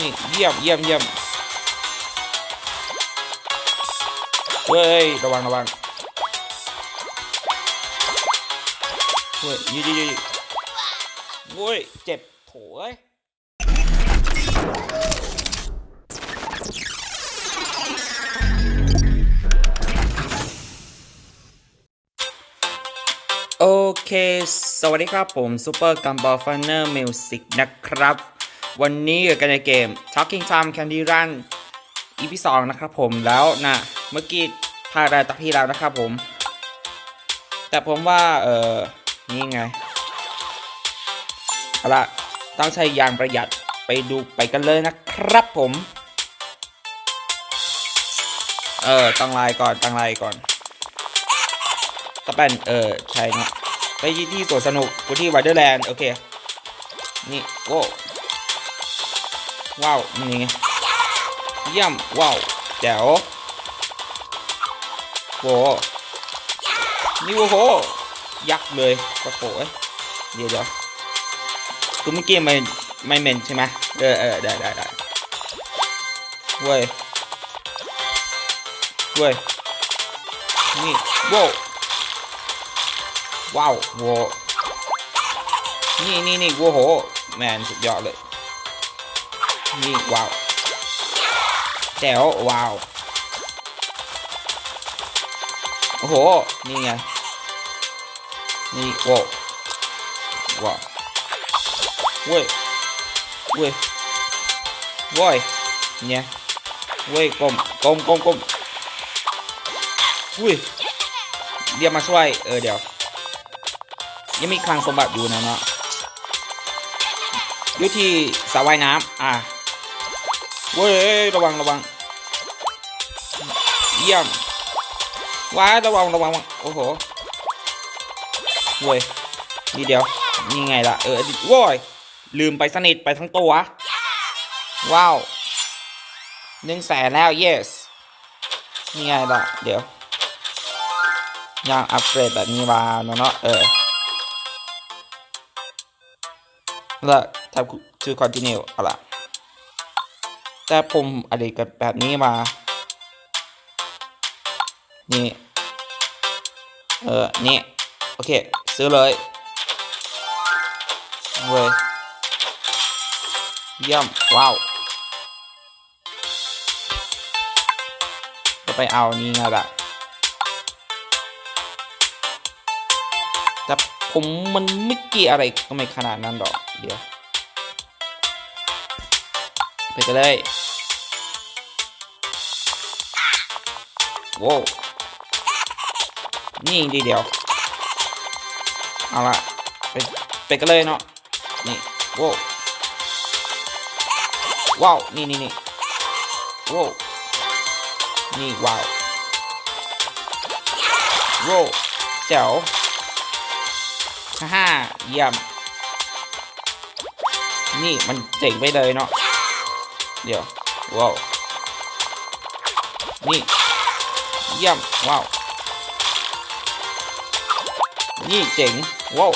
นี่เยี่ยมเยี่ยมเยี่ยมเฮ้ยระวังระวังเฮ้ยยืดยืดยืดโว้ยเจ็บโถเอ้ยโอเค สวัสดีครับผมซูเปอร์กัมบอลฟันเนอร์มิวสิกนะครับ วันนี้อยู่กันในเกม Talking Time Candy Run EP 2นะครับผมแล้วนะเมื่อกี้พาได้ตักที่แล้วนะครับผม แต่ผมว่า เออนี่ไงเอาละต้องใช้ยางประหยัดไปดูไปกันเลยนะครับผม เออตั้งไลน์ก่อนตั้งไลน์ก่อนก็เป็นเออใช่เนาะไปที่ที่สวนสนุกกูที่วันเดอร์แลนด์โอเค นี่โว้ ว้าวนี่ไงเยี่ยมว้าวแจ๋วโวนี่โว้โห ยักษ์เลยกระโปงเดี๋ยวเดี๋ยวคือเมื่อกี้ไม่ไม่เมนใช่ไหมเออเออได้ได้ได้เว้ยเว้ยนี่โว้ว้าวโวนี่นี่นี่โว้โห แมนสุดยอดเลย นี่ว้าวแจ๋วว้าว โอ้โห นี่ไง นี่ว้ว้าวเว้ยเว้ยเว้ยเนี่ยเว้ยกลมกลมกลมกลมอุ้ยเดี๋ยวมาช่วย เออเดี๋ยว ยังมีคลังสมบัติอยู่นะเนาะอยู่ที่สระว่ายน้ำอะ เว้ยระวังระวังเยี่ยมว้าระวังระวังโอ้โหเว้ยนี่เดียวนี่ไงล่ะเออโว้ยลืมไปสนิทไปทั้งตัว ว้าวหนึ่งแสนแล้ว yes นี่ไงล่ะ เดี๋ยวย่างอัปเกรดแบบนี้มาเนาะเนะเออแล้วแท็บ to continue เอาล่ะ แต่ผมอะไรกับแบบนี้มา นี่ เออ นี่ โอเค ซื้อเลยเว้ยเยี่ยม ว้าวก็ไปเอานี่ไงล่ะแต่ผมมันไม่เกี่ยอะไรก็ไม่ขนาดนั้นหรอก เดี๋ยว ไปกันเลยโว้วนี่ดีเดียว เอาละไปไปกันเลยเนาะ นี่โว้วว้าว นี่นี่นี่โว้วนี่ว้าวโว้วแจ๋วฮ่าเยี่ยม นี่มันเจ๋งไปเลยเนาะ เดี๋ยว ว้าว นี่ เยี่ยม ว้าว นี่เจ๋ง ว้าว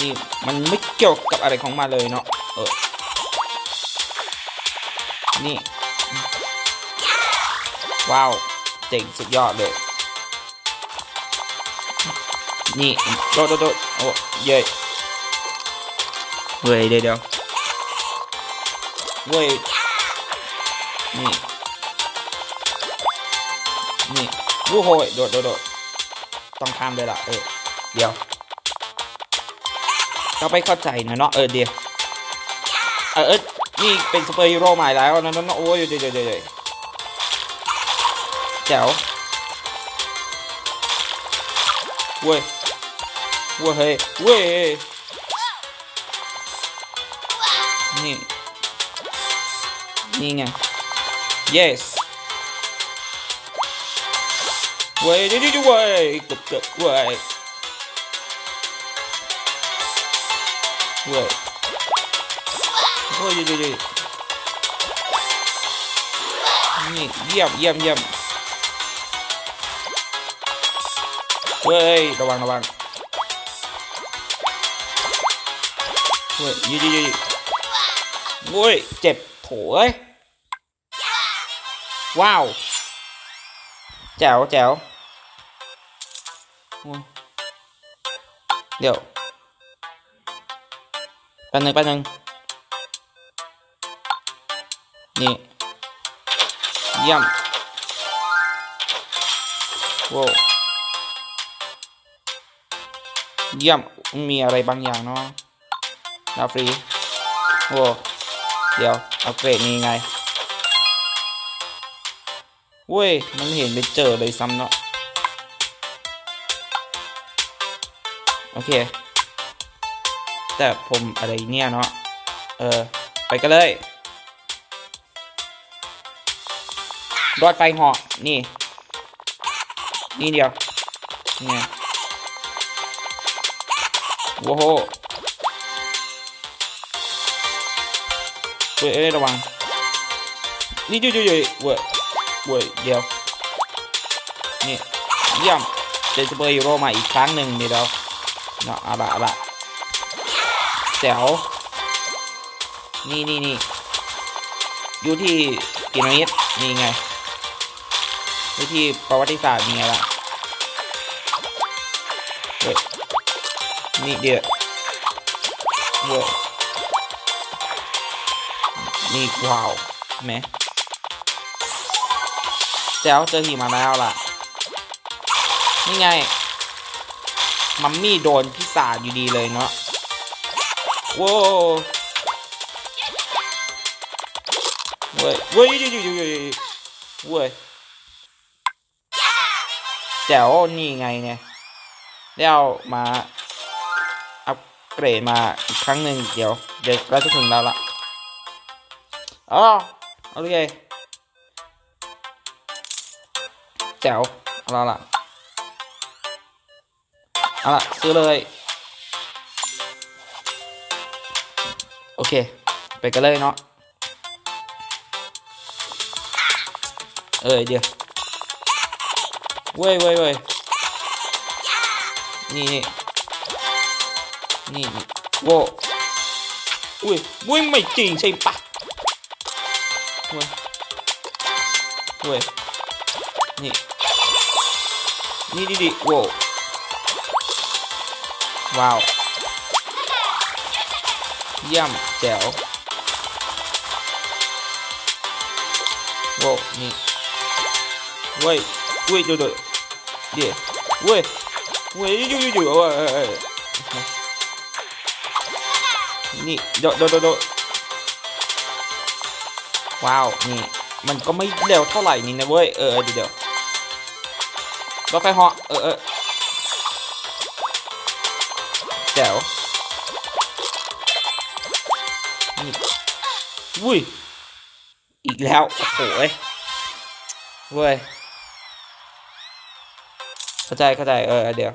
นี่ มันไม่เกี่ยวกับอะไรของมันเลยเนาะ เออ นี่ ว้าว เจ๋งสุดยอดเลย นี่ โดดโดดโดดโอ้เย้ยเว้ยเดี๋ยว เว้ย นี่ นี่วู้โหยโดดโดดโดดต้องข้ามเลยล่ะ เออ เดี๋ยวก็ไปเข้าใจนะเนาะ เออเดี๋ยว เออเออนี่เป็นซูเปอร์ฮีโร่ใหม่แล้วนะนะโอ้ยเดี๋ยวเดี๋ยวเดี๋ยวแจ๋วเว้ยเว้ยเฮ้ยเว้ยนี่ นี่ไง yes เว้ยดิดิดิเว้ยเกือบเกือบเว้ยเว้ยเว้ยดิดิดินี่เยี่ยมเยี่ยมเยี่ยมเว้ยระวังระวังเว้ยยืดยืดยืดโว้ยเจ็บโถเอ้ย ว้าวแจ๋วแจ๋วโอ้ยเดี๋ยวแป๊บนึงแป๊บนึงนี่เยี่ยมโว้วเยี่ยมมีอะไรบางอย่างเนาะดาวฟรีโว้เดี๋ยวเอาเกรดนี้ไง เว้ย มันเห็นไปเจอเลยซ้ำเนาะ โอเค แต่ผมอะไรเนี่ยเนาะ เออ ไปกันเลย รอดไฟหาะนี่ นี่เดียว เนี่ไงโว้โหเว้ยระวัง นี่จุยจุยจุยเว้ย เว้ยเดียว นี่เยี่ยมเจอซูเปอร์ฮีโร่มาอีกครั้งหนึ่งเดี๋ยวเนาะอาละอาละแจ๋วนี่นี่นี่อยู่ที่กินมิดนี่ไงวิธีประวัติศาสตร์มีไงล่ะเว้ยนี่เดี๋ยวเว้ยนี่ว้าวเห็นไหม แจ้วเจอหิมาแล้วล่ะ นี่ไง มัมมี่โดนพิศาจอยู่ดีเลยเนาะโว้วเว้ยเว้ยเว้ยเว้ยเว้ยวู้ยแจ๋วนี่ไงเนี่ยได้เอามาอัปเกรดมาอีกครั้งหนึ่งเดี๋ยว เดี๋ยวเราจะถึงแล้วละอ๋อเอาเล จ๋วเอาละละเอาละซื้อเลย โอเค ไปกันเลยเนาะเออเดี๋ยวเว้ยเว้ยเว้ยนี่นี่นี่โว้อุ้ยเว้ยไม่จริงใช่ปะเว้ยเว้ย นี่ดิดิโว้ว้าว เยี่ยมแจ๋วโว้นี่เว้ยเว้ยเดี๋ยวเดี๋ยวเดี๋ยวเว้ยเว้ยอยู่อยู่อยู่เออเออเออนี่เดี๋ยวเดี๋ยวเดี๋ยวเดี๋ยวว้าว นี่ มันก็ไม่เร็วเท่าไหร่นี่นะเว้ย เออเดี๋ยว รถไฟเหาะเออเออแจ๋วนี่วุ้ย อีกแล้ว โอ้โหเว้ยเว้ย เข้าใจ เข้าใจ เออ เดี๋ยว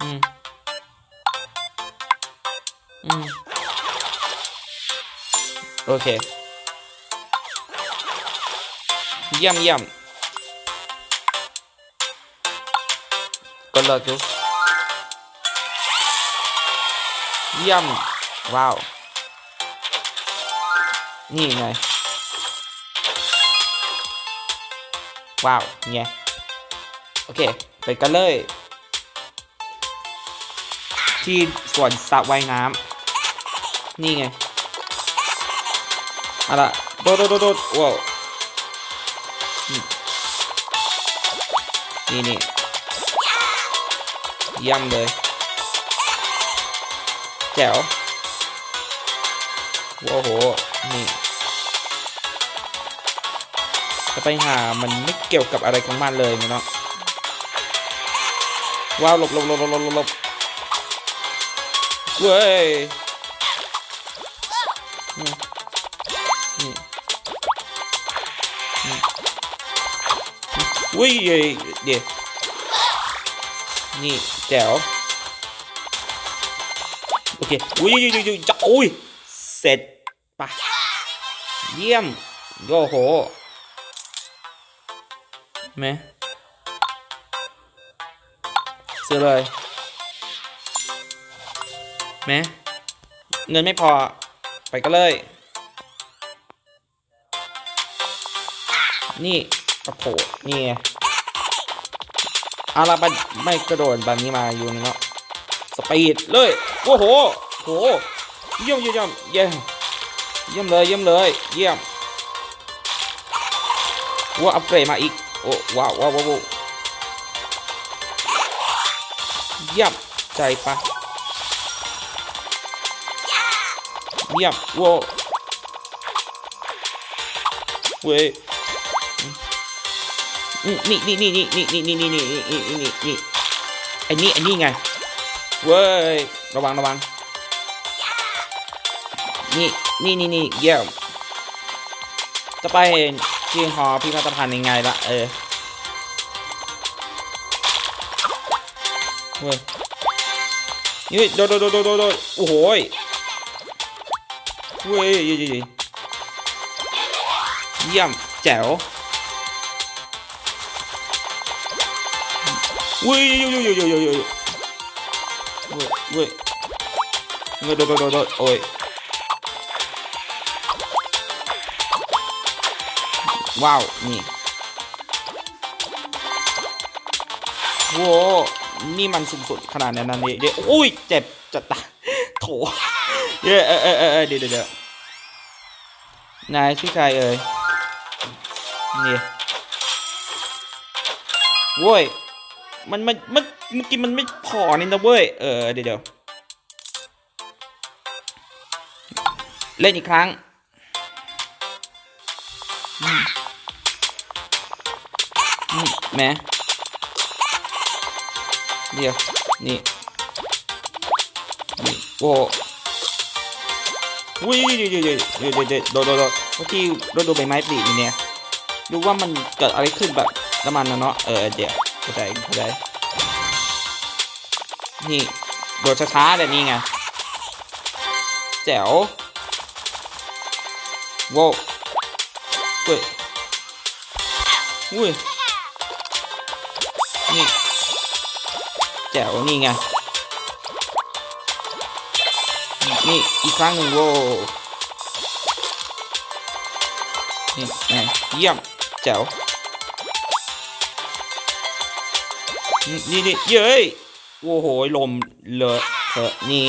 อืม อืม โอเค เยี่ยมเยี่ยม ก็เลิกดูเยี่ยม ว้าว นี่ไง ว้าวไงโอเค ไปกันเลย ที่สวนสระว่ายน้ำนี่ไงเอาละโดดโดดโดดโดดว้าวนี่นี่ ยี่ยมเลย แจ๋วโอ้โห นี่ จะไปหามันไม่เกี่ยวกับอะไรของมันเลยเนาะ ว้าวหลบหลบหลบหลบหลบหลบเว้ยนี่นี่นี่อุ้ยเดี๋ยว นี่แจ๋วโอเคอุ้ยอุ้ยอุ้ยจะอุ้ยเสร็จปะเยี่ยมโอ้โหไหมซื้อเลยไหมเงินไม่พอไปกันเลย นี่กระโผดนี่ อาราบันไม่กระโดดแบบนี้มาอยู่เนาะสปีดเลยโอ้โหโหเยี่ยมเยี่ยมเยี่ยมเยี่ยมเลยเยี่ยมเลยเยี่ยมว่าอัปเกรดมาอีกโอ้ว้าวว้าวว้าวเยี่ยมใจปะเยี่ยมว้าวเว้ย นี่นี่นี่นี่นี่นี่นี่นี่นี่นี่นี่นี่นี่ไอ้นี่ไอ้นี่ไงเว้ยระวังระวังนี่นี่นี่นี่เยี่ยมจะไปที่หอพิพิธภัณฑ์ยังไงละเออเว้ยนี่โดดโดดโดดโดดโดดโอ้โหยเว้ยเยี่ยมเยี่ยมแจ๋ว เว้ยโยโยโยโยโยโยเว้ยเว้ยเว้ยโดดโดดโดดโอ้ยว้าว นี่โว้นี่มันสูงสุดขนาดนั้นนั่นเดี๋ยวอุ้ย เจ็บจะตายโถเยวเออเออเออเออเดี๋ยวเดี๋ยวเดี๋ยวนายชื่อใครเอ่ยนี่โว้ย มันมันเมื่อเมื่อกี้มันไม่พอนี่นะเว้ย เออเดี๋ยวเล่นอีกครั้งอืมอืมแหมเดี๋ยว นี่ นี่ โอ้วิ่งเดี๋ยวเดี๋ยวเดี๋ยวเดี๋ยวโดดโดดเมื่อกี้โดนดูใบไม้ปลีนี่เนี่ย ดูว่ามันเกิดอะไรขึ้นแบบน้ำมันนเนาะ เออ เดี๋ยว เข้าใจเข้ใจนี่โดดช้าๆแบบนี้ไงแจ๋วโว้วเว้ยอุ้ยนี่แจ๋วนี่ไงนี่อีกครั้งหนึ่งโว้วนี่ไงเยี่ยมแจ๋ว นี่นี่เย้ยโอ้โหลมเลอะเถอะนี่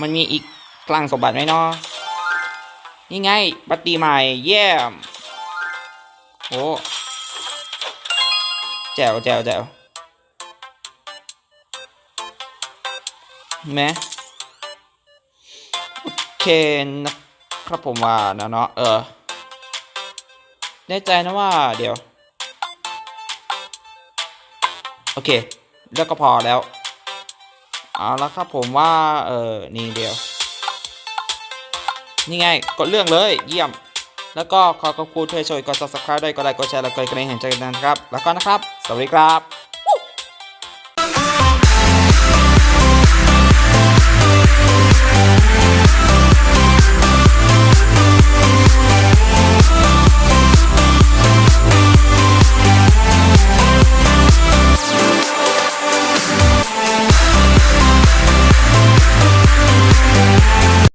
มันมีอีกกลางสมบัติไหมเนาะนี่ไงบัตตีใหม่เยี่ยมโอ้แจ๋วแจ๋วแจ๋วแม้โอเคนะครับผมว่านะเนาะเออแน่ใจนะว่าเดี๋ยว โอเค แล้วก็พอแล้ว เอาละครับผมว่า เออนี่เดียว นี่ไง กดเรื่องเลย เยี่ยม แล้วก็ขอขอบคุณที่ช่วยกด subscribe ด้วยกดไลค์ กดแชร์ และกดกระดิ่งแห่งใจกันนะครับ แล้วก็นะครับ สวัสดีครับ